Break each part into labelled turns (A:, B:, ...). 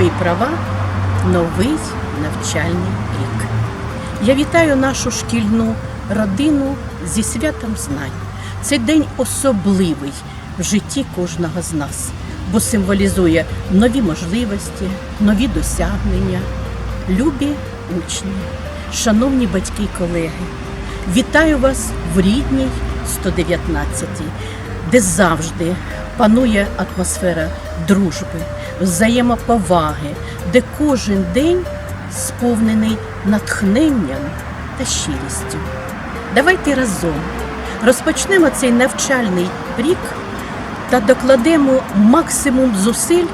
A: свої права новий навчальний рік. Я вітаю нашу шкільну родину зі святом знань. Цей день особливий в житті кожного з нас, бо символізує нові можливості, нові досягнення, любі учні, шановні батьки і колеги. Вітаю вас в рідній 119, де завжди панує атмосфера дружби, взаємоповаги, де кожен день сповнений натхненням та щирістю. Давайте разом розпочнемо цей навчальний рік та докладемо максимум зусиль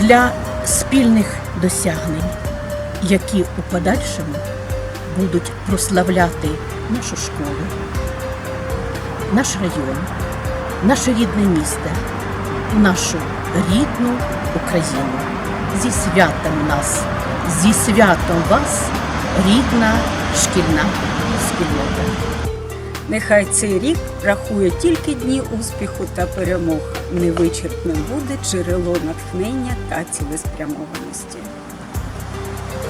A: для спільних досягнень, які у подальшому будуть прославляти нашу школу, наш район, наше рідне місто, нашу рідну Україну. Зі святом нас, зі святом вас, рідна шкільна спільнота.
B: Нехай цей рік рахує тільки дні успіху та перемог. Невичерпним буде джерело натхнення та цілеспрямованості.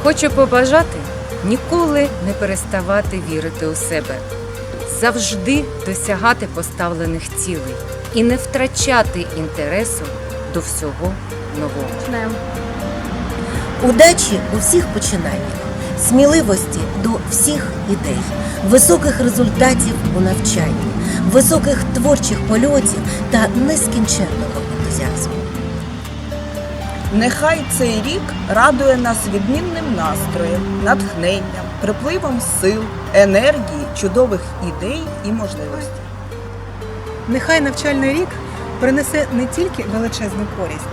C: Хочу побажати ніколи не переставати вірити у себе, завжди досягати поставлених цілей і не втрачати інтересу до всього нового.
D: Удачі у всіх починаннях, сміливості до всіх ідей, високих результатів у навчанні, високих творчих польотів та нескінченного ентузіазму.
E: Нехай цей рік радує нас відмінним настроєм, натхненням, припливом сил, енергії, чудових ідей і можливостей.
F: Нехай навчальний рік принесе не тільки величезну користь,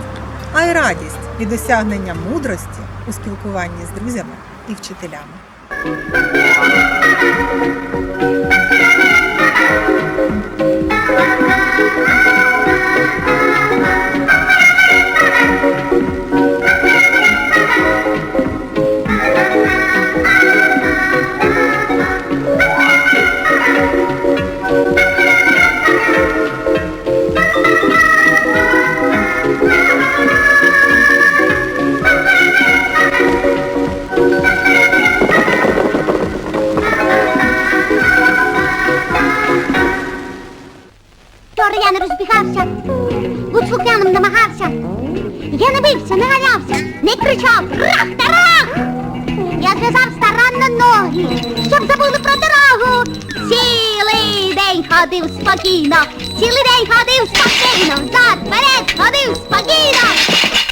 F: а й радість від досягнення мудрості у спілкуванні з друзями і вчителями.
G: Вчора ходив спокійно, цілий день ходив спокійно, зад, вперед ходив спокійно.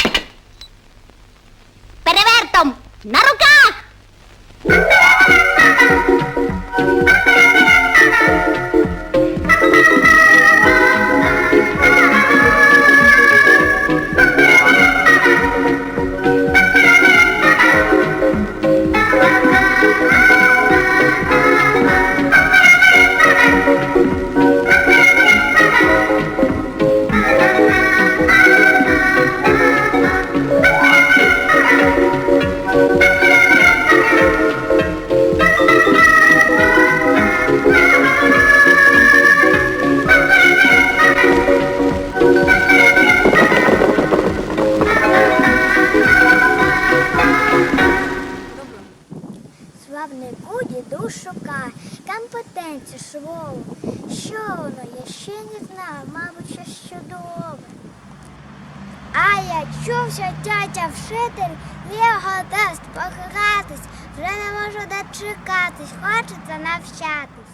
G: А я чув, тятя вчитель його дасть погратись, вже не можу дочекатись, хочеться навчатись.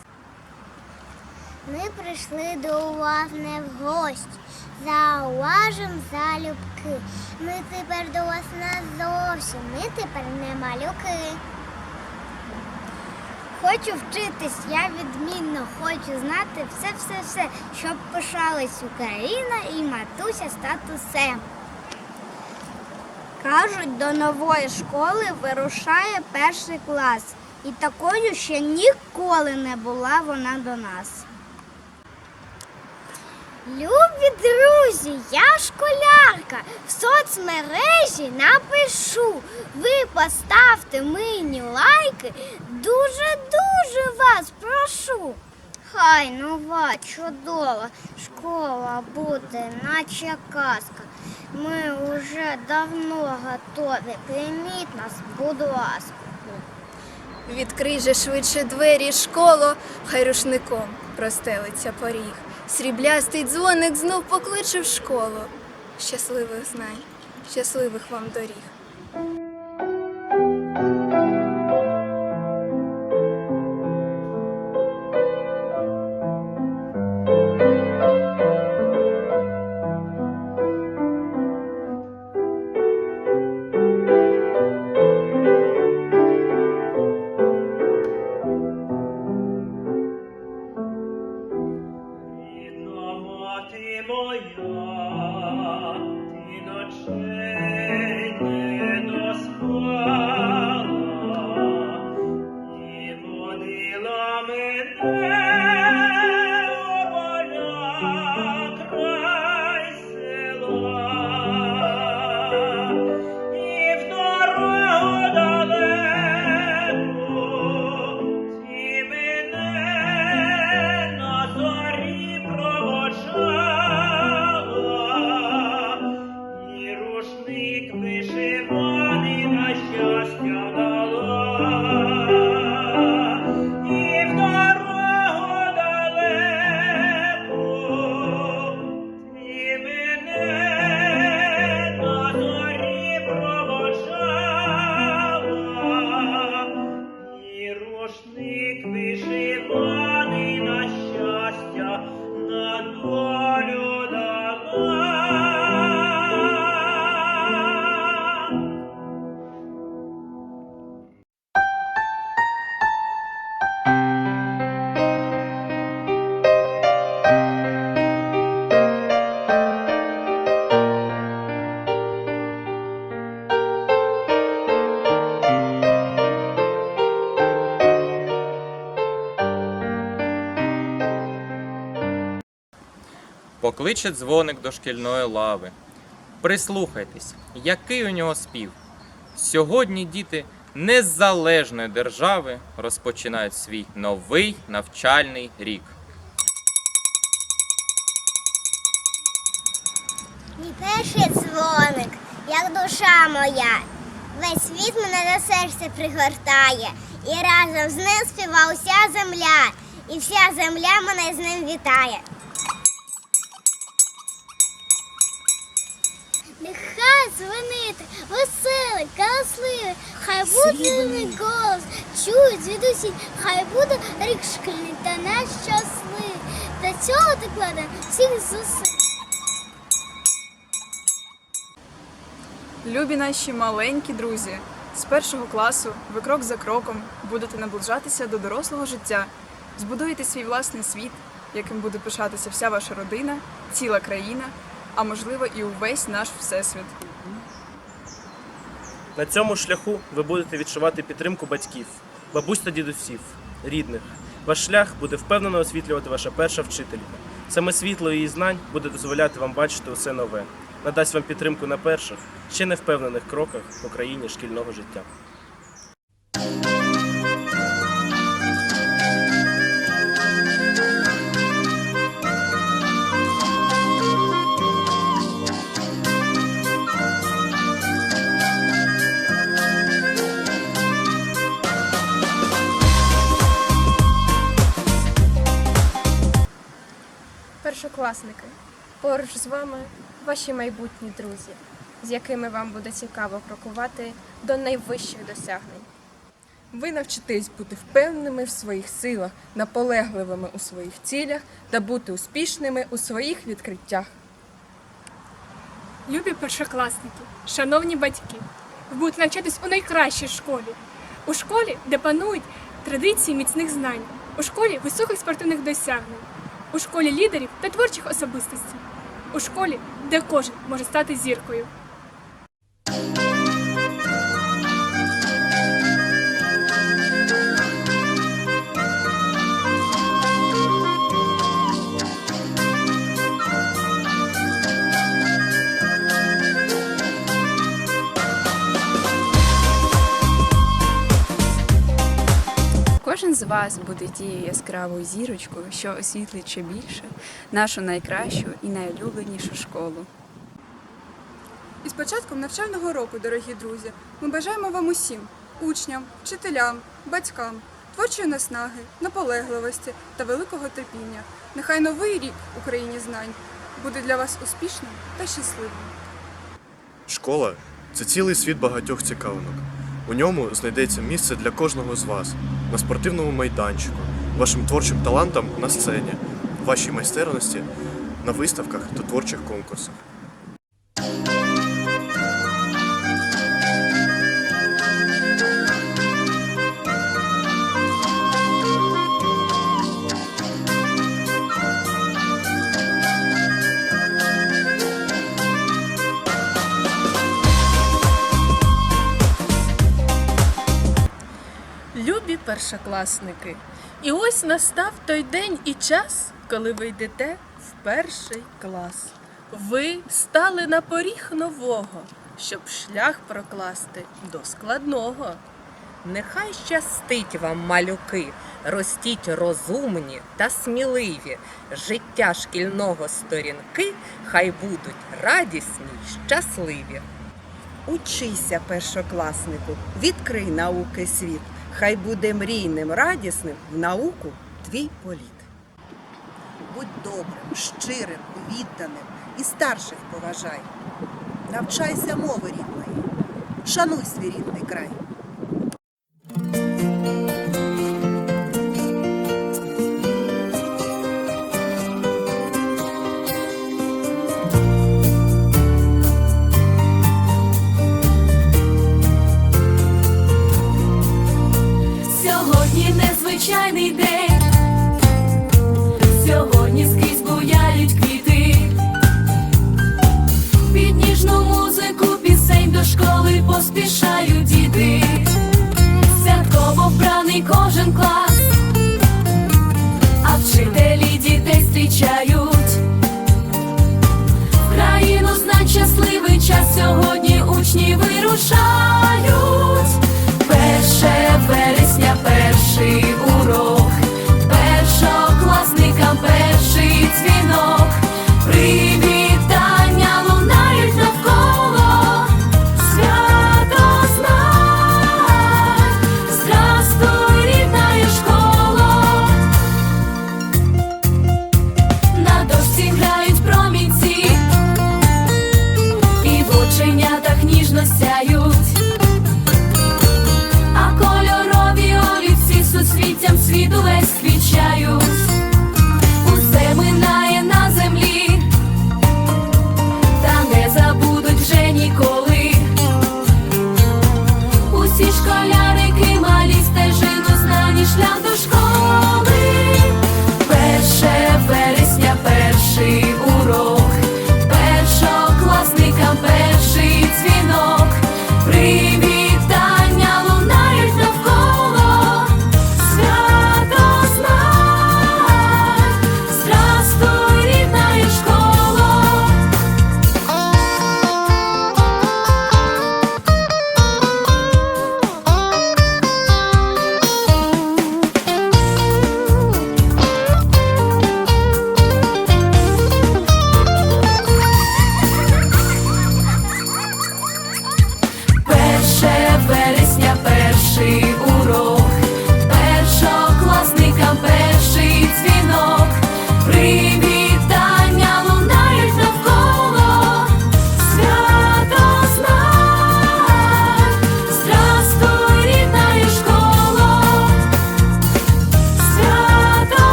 G: Ми прийшли до вас не в гості, зауважим залюбки. Ми тепер до вас не зовсім, ми тепер не малюки. Хочу вчитись, я відмінно хочу знати все-все-все, щоб пишалась Україна і матуся статусем. Кажуть, до нової школи вирушає перший клас. І такою ще ніколи не була вона до нас. Любі друзі, я школярка. В соцмережі напишу. Ви поставте мені лайки. Дуже-дуже вас прошу. Хай нова, чудова школа буде, наче казка. Ми вже давно готові. Прийміть нас, будь ласка.
H: Відкрий же швидше двері школу, хай рушником простелиться поріг. Сріблястий дзвоник знов покличе в школу. Щасливих знань, щасливих вам доріг.
I: Покличе дзвоник до шкільної лави. Прислухайтесь, який у нього спів. Сьогодні діти незалежної держави розпочинають свій новий навчальний рік.
G: Мій перший дзвоник, як душа моя. Весь світ мене до серця пригортає, і разом з ним співа уся земля, і вся земля мене з ним вітає. Нехай дзвонити, веселий, галасливий, хай буде мій голос, чують звідусіль, хай буде рік шкільний та наш щасливий. До цього докладемо всіх зусиль.
J: Любі наші маленькі друзі, з першого класу ви крок за кроком будете наближатися до дорослого життя, збудуєте свій власний світ, яким буде пишатися вся ваша родина, ціла країна, а можливо і увесь наш всесвіт.
K: На цьому шляху ви будете відчувати підтримку батьків, бабусь та дідусів, рідних. Ваш шлях буде впевнено освітлювати ваша перша вчителька. Саме світло її знань буде дозволяти вам бачити усе нове, надасть вам підтримку на перших, ще не впевнених кроках в Україні шкільного життя.
L: Першокласники, поруч з вами ваші майбутні друзі, з якими вам буде цікаво крокувати до найвищих досягнень.
J: Ви навчитесь бути впевненими в своїх силах, наполегливими у своїх цілях та бути успішними у своїх відкриттях.
L: Любі першокласники, шановні батьки, ви будете навчатись у найкращій школі. У школі, де панують традиції міцних знань, у школі високих спортивних досягнень, у школі лідерів та творчих особистостей, у школі, де кожен може стати зіркою.
J: Кожен з вас буде тією яскравою зірочкою, що освітлить ще більше нашу найкращу і найулюбленішу школу. І з початком навчального року, дорогі друзі, ми бажаємо вам усім, учням, вчителям, батькам, творчої наснаги, наполегливості та великого терпіння. Нехай новий рік Україні знань буде для вас успішним та щасливим.
M: Школа це цілий світ багатьох цікавинок. У ньому знайдеться місце для кожного з вас на спортивному майданчику, вашим творчим талантам на сцені, вашій майстерності на виставках та творчих конкурсах.
N: Першокласники, і ось настав той день і час, коли ви йдете в перший клас. Ви стали на поріг нового, щоб шлях прокласти до складного.
O: Нехай щастить вам, малюки, ростіть розумні та сміливі. Життя шкільного сторінки хай будуть радісні й щасливі.
E: Учися, першокласнику, відкрий науки світ. Хай буде мрійним, радісним в науку твій політ.
P: Будь добрим, щирим, відданим і старших поважай. Навчайся мови рідної, шануй свій рідний край.
Q: Вирушають. Перше вересня, перший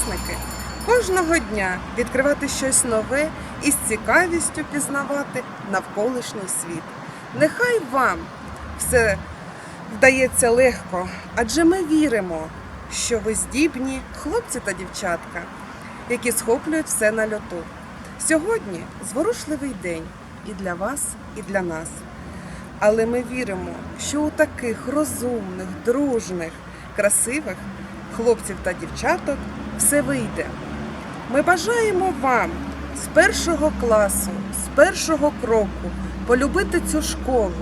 F: першокласники, кожного дня відкривати щось нове і з цікавістю пізнавати навколишній світ. Нехай вам все вдається легко, адже ми віримо, що ви здібні хлопці та дівчатка, які схоплюють все на льоту. Сьогодні зворушливий день і для вас, і для нас. Але ми віримо, що у таких розумних, дружних, красивих хлопців та дівчаток все вийде. Ми бажаємо вам з першого класу, з першого кроку полюбити цю школу,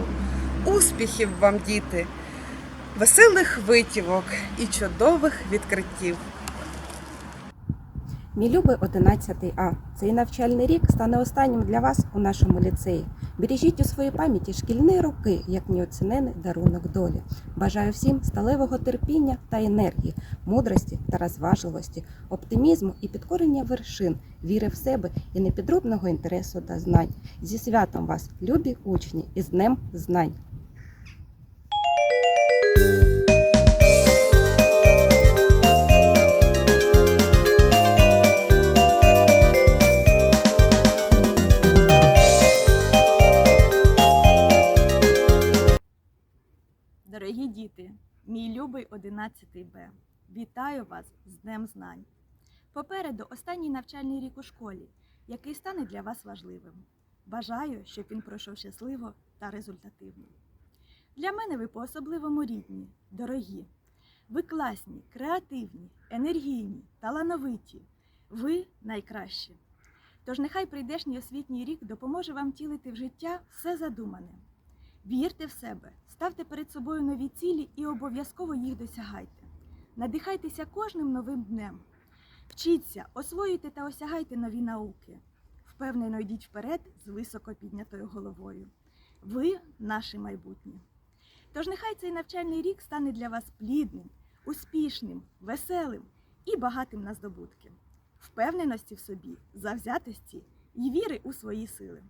F: Успіхів вам, діти, веселих витівок і чудових відкриттів.
R: Мій любий 11 А. Цей навчальний рік стане останнім для вас у нашому ліцеї. Бережіть у своїй пам'яті шкільні роки, як неоцінений дарунок долі. Бажаю всім сталевого терпіння та енергії, мудрості та розважливості, оптимізму і підкорення вершин, віри в себе і непідробного інтересу та знань. Зі святом вас, любі учні, і з Днем знань!
S: 11 Б. Вітаю вас з Днем Знань. Попереду останній навчальний рік у школі, який стане для вас важливим. Бажаю, щоб він пройшов щасливо та результативно. Для мене ви по-особливому рідні, дорогі. Ви класні, креативні, енергійні, талановиті. Ви найкращі. Тож нехай прийдешній освітній рік допоможе вам втілити в життя все задумане. Вірте в себе, ставте перед собою нові цілі і обов'язково їх досягайте. Надихайтеся кожним новим днем. Вчіться, освоюйте та осягайте нові науки. Впевнено йдіть вперед з високо піднятою головою. Ви наше майбутнє. Тож нехай цей навчальний рік стане для вас плідним, успішним, веселим і багатим на здобутки, впевненості в собі, завзятості і віри у свої сили.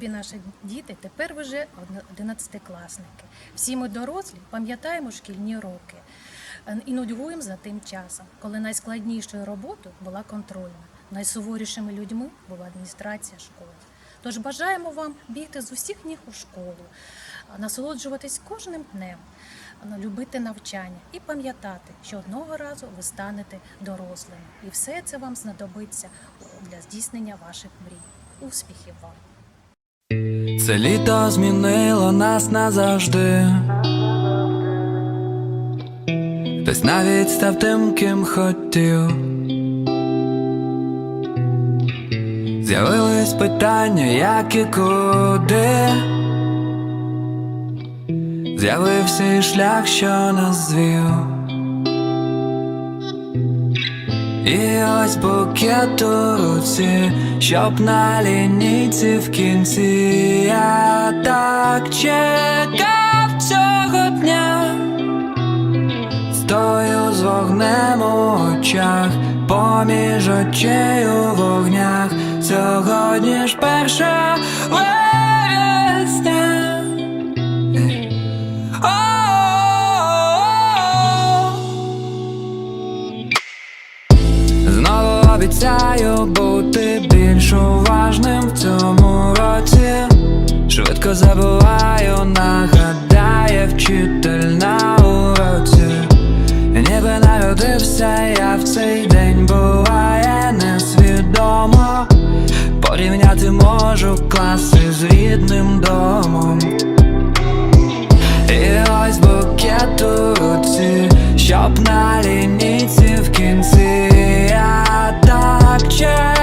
T: Любі наші діти, тепер вже одинадцятикласники. Всі ми дорослі пам'ятаємо шкільні роки е, і нудьгуємо за тим часом, коли найскладнішою роботою була контрольна, найсуворішими людьми була адміністрація школи. Тож бажаємо вам бігти з усіх ніг у школу, насолоджуватись кожним днем, любити навчання і пам'ятати, що одного разу ви станете дорослими, і все це вам знадобиться для здійснення ваших мрій. Успіхів вам!
U: Це літо змінило нас назавжди. Хтось навіть став тим, ким хотів. З'явились питання, як і куди. З'явився і шлях, що нас звів. І ось букет у руці, щоб на лінійці в кінці. Я так чекав цього дня, стою з вогнем у очах, поміж очей у вогнях, сьогодні ж перша обіцяю бути більш уважним в цьому році. Швидко забуваю, нагадає вчитель на уроці. Ніби народився я в цей день буває несвідомо. Порівняти можу класи з рідним домом. І ось букет у руці, щоб на лінійці так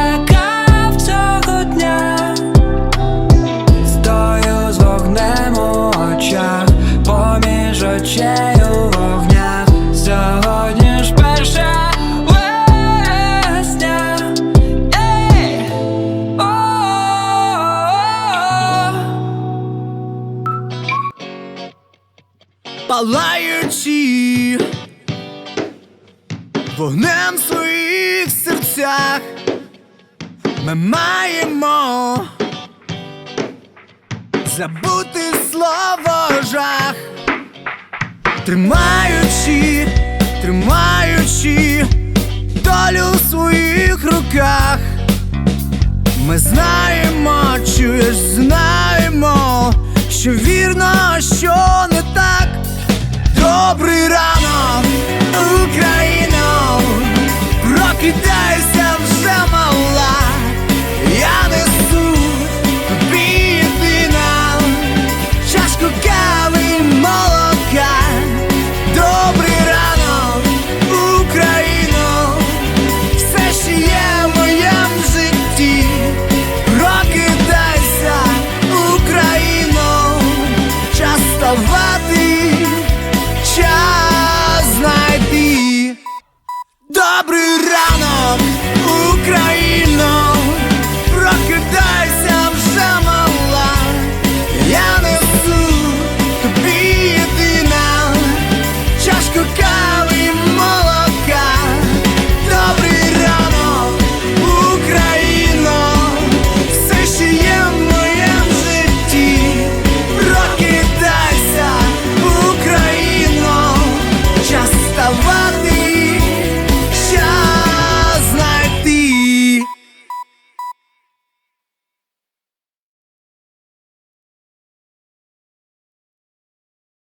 V: ми маємо забути слово жах, тримаючи, тримаючи долю в своїх руках. Ми знаємо, чуєш, знаємо, що вірно, що не так. Добрий ранок, Україно, прокидайся. Добрий ранок, Україна!